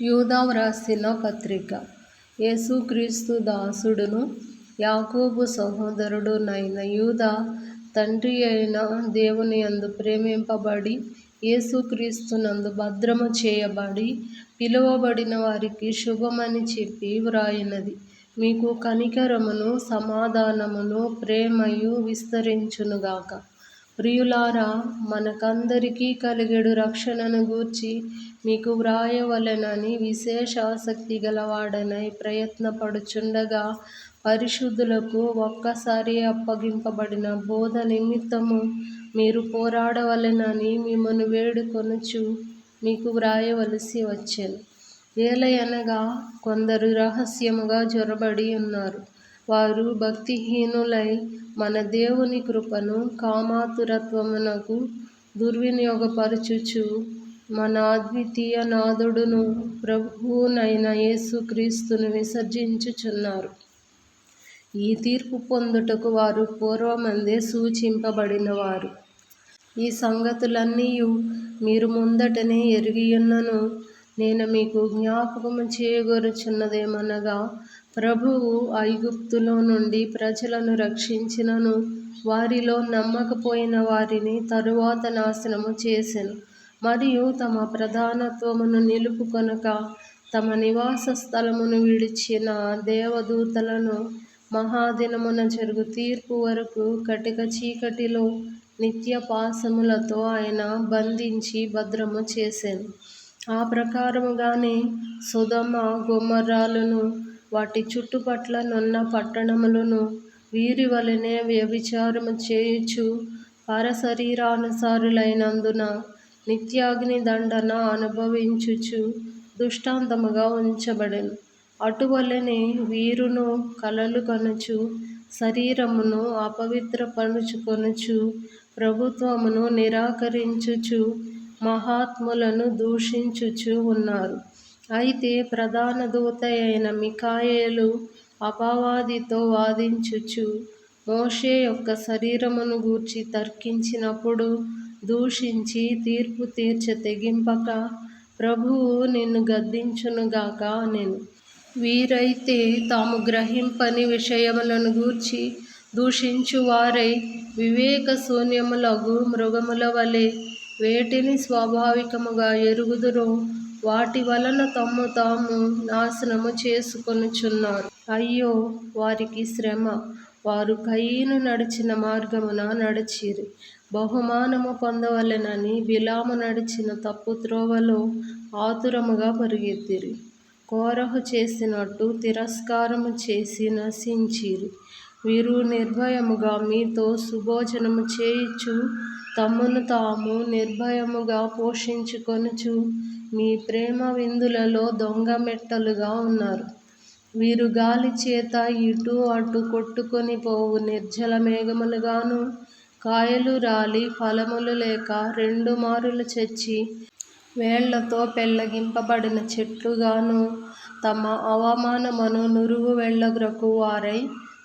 యూదా వ్రాసిన పత్రిక. యేసుక్రీస్తు దాసుడును యాకోబు సహోదరుడునైన యూదా తండ్రి అయిన దేవుని యందు ప్రేమింపబడి యేసుక్రీస్తునందు భద్రము చేయబడి పిలువబడిన వారికి శుభమని చెప్పి వ్రాయినది. మీకు కనికరమును సమాధానమును ప్రేమయు విస్తరించునుగాక. ప్రియులారా మనకందరికీ కలిగెడు రక్షణను గూర్చి మీకు వ్రాయవలెనని విశేష ఆసక్తి గలవాడనై ప్రయత్నపడుచుండగా పరిశుద్ధులకు ఒక్కసారి అప్పగింపబడిన బోధ నిమిత్తము మీరు పోరాడవలెనని మిమ్మను వేడుకొనుచు మీకు వ్రాయవలసి వచ్చాను. ఏలయనగా కొందరు రహస్యముగా జొరబడి ఉన్నారు. వారు భక్తిహీనులై మన దేవుని కృపను కామాతురత్వమునకు దుర్వినియోగపరచుచు మన అద్వితీయ నాథుడును ప్రభువునైన యేసుక్రీస్తును విసర్జించుచున్నారు. ఈ తీర్పు పొందుటకు వారు పూర్వమందే సూచింపబడినవారు. ఈ సంగతులన్నీయు మీరు ముందటనే ఎరిగియున్నను. నేను మీకు జ్ఞాపకము చేయగోరుచున్నదేమనగా ప్రభువు ఐగుప్తులో నుండి ప్రజలను రక్షించినను. వారిలో నమ్మకపోయిన వారిని తరువాత నాశనము చేసెను. మరియు తమ ప్రధానత్వమును నిలుపుకొనక తమ నివాస స్థలమును విడిచిన దేవదూతలను మహాదినమున జరుగు తీర్పు వరకు కటిక చీకటిలో నిత్య పాసములతో ఆయన బంధించి భద్రము చేశాను ఆ ప్రకారముగానే సుధమ గుమ్మరాలను వాటి చుట్టుపట్లనున్న పట్టణములను వీరి వలనే వ్యభిచారము చేయుచు పరశరీరానుసారులైనందున నిత్యాగ్ని దండన అనుభవించుచు దృష్టాంతముగా ఉంచబడెను. అటువలనే వీరును కలలు కనుచు శరీరమును అపవిత్రపరుచుకొనుచు ప్రభుత్వమును నిరాకరించుచు మహాత్ములను దూషించుచు ఉన్నారు. అయితే ప్రధాన దూత అయిన మిఖాయేలు అపవాదితో వాదించుచు మోషే యొక్క శరీరమును గూర్చి తర్కించినప్పుడు దూషించి తీర్పు తీర్చ తెగింపక ప్రభువు నిన్ను గద్దించునుగాక నేను వీరైతే తాము గ్రహింపని విషయములను గూర్చి దూషించువారై వివేక శూన్యములగు మృగముల వలె వేటిని స్వాభావికముగా ఎరుగుదురో వాటి వలన తమ్ము తాము నాశనము చేసుకొనుచున్నారు. అయ్యో వారికి శ్రమ. వారు కయ్యను నడిచిన మార్గమున నడిచిరి. బహుమానము పొందవలెనని బిలాము నడిచిన తప్పు త్రోవలో ఆతురముగా పరిగెత్తిరి. కోరహు చేసినట్టు తిరస్కారము చేసి నశించిరి. వీరు నిర్భయముగా మీతో సుభోజనము చేయుచు తమను తాము నిర్భయముగా పోషించుకొనుచు మీ ప్రేమ విందులలో దొంగ మెట్టలుగా ఉన్నారు. వీరు గాలి చేత ఇటు అటు కొట్టుకొని పోవు నిర్జల మేఘములుగాను కాయలు రాలి ఫలములు లేక రెండు మారులు చచ్చి వేళ్ళతో పెళ్ళగింపబడిన చెట్లుగాను తమ అవమానమును నురుగు వెళ్ళగ్రకు వారై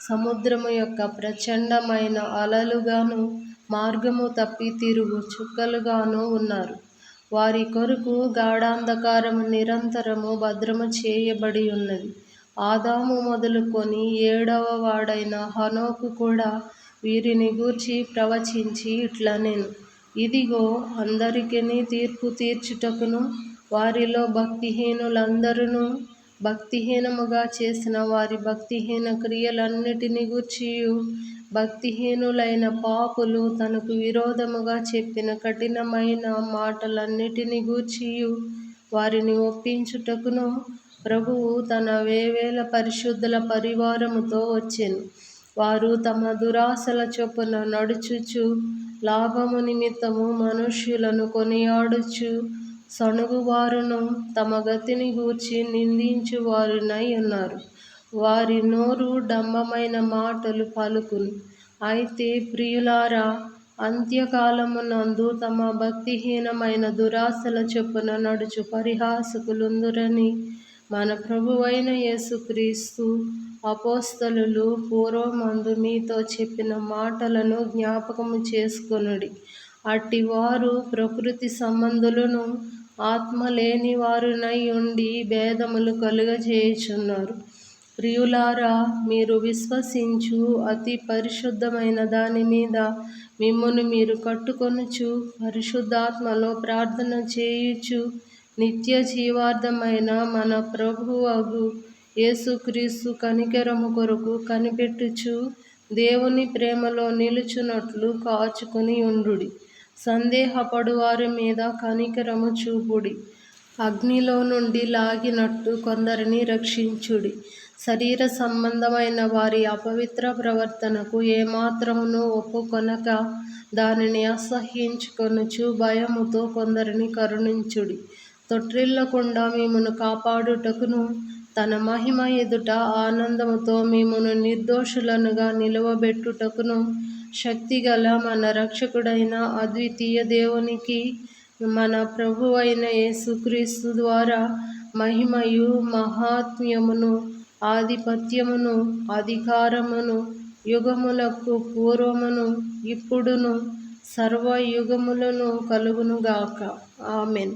సముద్రము యొక్క ప్రచండమైన అలలుగాను మార్గము తప్పి తిరుగు చుక్కలుగాను ఉన్నారు. వారి కొరకు గాఢాంధకారము నిరంతరము భద్రము చేయబడి ఉన్నది. ఆదాము మొదలుకొని ఏడవ వాడైన హనోకు కూడా వీరిని గూర్చి ప్రవచించి ఇట్లనెను ఇదిగో అందరికీ తీర్పు తీర్చుటకును వారిలో భక్తిహీనులందరూ భక్తిహీనముగా చేసిన వారి భక్తిహీన క్రియలన్నిటిని గూర్చియు భక్తిహీనులైన పాపులు తనకు విరోధముగా చెప్పిన కఠినమైన మాటలన్నిటిని గూర్చియు వారిని ఒప్పించుటకును ప్రభువు తన వేవేల పరిశుద్ధుల పరివారముతో వచ్చెను. వారు తమ దురాశల చొప్పున నడుచుచు లాభము నిమిత్తము మనుష్యులను కొనియాడుచు సణుగువారును తమ గతిని గూర్చి నిందించు వారునై ఉన్నారు వారి నోరు డంబమైన మాటలు పలుకును. అయితే ప్రియులారా అంత్యకాలమునందు తమ భక్తిహీనమైన దురాశల చొప్పున నడుచు పరిహాసకులుందురని మన ప్రభువైన యేసుక్రీస్తు అపోస్తలులు పూర్వమందు మీతో చెప్పిన మాటలను జ్ఞాపకము చేసుకొనుడి. అట్టి వారు ప్రకృతి సంబంధులను ఆత్మ లేని వారునై ఉండి భేదములు కలుగజేయుచున్నారు. ప్రియులారా మీరు విశ్వసించు అతి పరిశుద్ధమైన దాని మీద మిమ్మల్ని మీరు కట్టుకొనుచు పరిశుద్ధాత్మలో ప్రార్థన చేయుచు నిత్య జీవార్థమైన మన ప్రభువగు యేసుక్రీస్తు కనికెరము కొరకు కనిపెట్టుచు దేవుని ప్రేమలో నిలుచున్నట్లు కాచుకొని ఉండుడి. సందేహపడు వారి మీద కనికరము చూపుడి. అగ్నిలో నుండి లాగినట్టు కొందరిని రక్షించుడి. శరీర సంబంధమైన వారి అపవిత్ర ప్రవర్తనకు ఏమాత్రమును ఒప్పుకొనక దానిని అసహ్యించుకొనుచు భయముతో కొందరిని కరుణించుడి. తొట్టిల్లకుండా మిమ్మను కాపాడుటకును తన మహిమ ఎదుట ఆనందముతో మిమ్మను నిర్దోషులనుగా నిలవబెట్టుటకును శక్తిగల మన రక్షకుడైన అద్వితీయ దేవునికి మన ప్రభువైన యేసుక్రీస్తు ద్వారా మహిమయు మహాత్మ్యమును ఆధిపత్యమును అధికారమును యుగములకు పూర్వమును ఇప్పుడును సర్వయుగములను కలుగునుగాక. ఆమెన్.